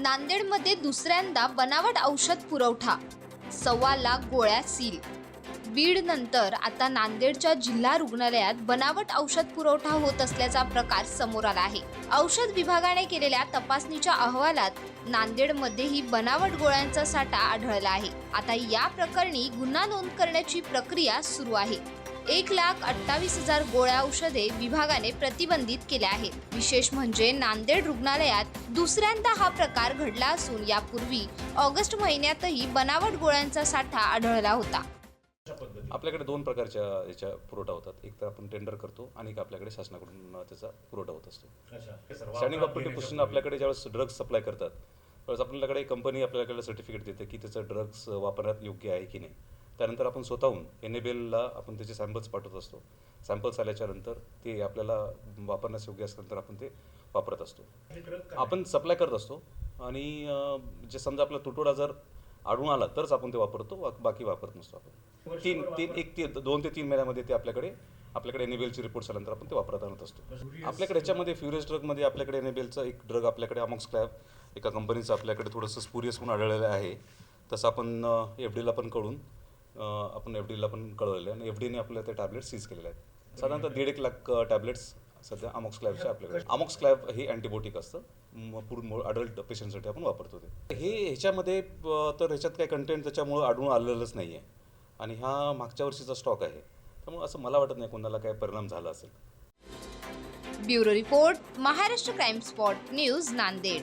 नांदेडमध्ये दुसऱ्यांदा बनावट औषध पुरवठा. सव्वा लाख गोळ्या सील. बीड नंतर आता नांदेडच्या जिल्हा रुग्णालयात बनावट औषध पुरवठा होत असल्याचा प्रकार समोर आला आहे. औषध विभागाने केलेल्या तपासणीच्या अहवालात नांदेडमध्येही बनावट गोळ्यांचा साठा आढळला आहे. आता या प्रकरणी गुन्हा नोंद करण्याची प्रक्रिया सुरू आहे. एक लाख अठ्ठावीस हजार गोळ्या औषधे विभागाने प्रतिबंधित केल्या आहेत. विशेष म्हणजे नांदेड रुग्णालयात दुसऱ्यांदा हा प्रकार घडला असून यापूर्वी ऑगस्ट महिन्यातही बनावट गोळ्यांचा साठा आढळला होता. आपल्याकडे दोन प्रकारच्या याच्या पुरवठा होतात. एक तर आपण टेंडर करतो आणि एक आपल्याकडे शासनाकडून त्याचा पुरवठा होत असतो. स्टँडिंग ऑपरेटिव्ह पोझिशन आपल्याकडे ज्यावेळेस ड्रग्ज सप्लाय करतात त्यावेळेस आपल्याकडे कंपनी आपल्याकडे सर्टिफिकेट देते की त्याचं ड्रग्ज वापरण्यात योग्य आहे की नाही. त्यानंतर आपण स्वतःहून एन ए आपण त्याचे सॅम्पल्स पाठवत असतो. सॅम्पल्स आल्याच्यानंतर ते आपल्याला वापरण्यास योग्य असल्यानंतर आपण ते वापरत असतो. आपण सप्लाय करत असतो आणि जे समजा आपला तुटवडा जर आढळून आला तरच आपण ते वापरतो बाकी वापरत नसतो आपण. तीन तीन एक ते दोन ते तीन महिन्यामध्ये ते आपल्याकडे आपल्याकडे एनएबीएलचे रिपोर्ट्स आल्यानंतर आपण ते वापरत आणत असतो. आपल्याकडे याच्यामध्ये फ्युरियस ड्रगमध्ये आपल्याकडे एनएबीएलचं एक ड्रग आपल्याकडे अमॉक्स क्लॅब एका कंपनीचं आपल्याकडे थोडंसं स्पुरियस म्हणून आढळलेलं आहे. तसं आपण एफ डीला पण कळून आपण एफ डीला पण कळवलेलं आहे. आणि एफ डीने आपल्या ते टॅबलेट सीज केलेले आहेत. साधारणतः दीड एक लाख टॅबलेट्स सध्या अमोक्स क्लॅबचे आपल्याकडे अमॉक्स क्लॅब हे अँटीबायोटिक असतं. पूर्ण अडल्ट पेशंटसाठी आपण वापरतो ते. हे ह्याच्यामध्ये तर ह्याच्यात काही कंटेंट त्याच्यामुळं आढळून आलेलंच नाही आहे आणि हा मागच्या वर्षीचा स्टॉक आहे. त्यामुळे असं मला वाटत नाही कोणाला काय परिणाम झाला असेल. Bureau report Maharashtra crime spot news Nanded.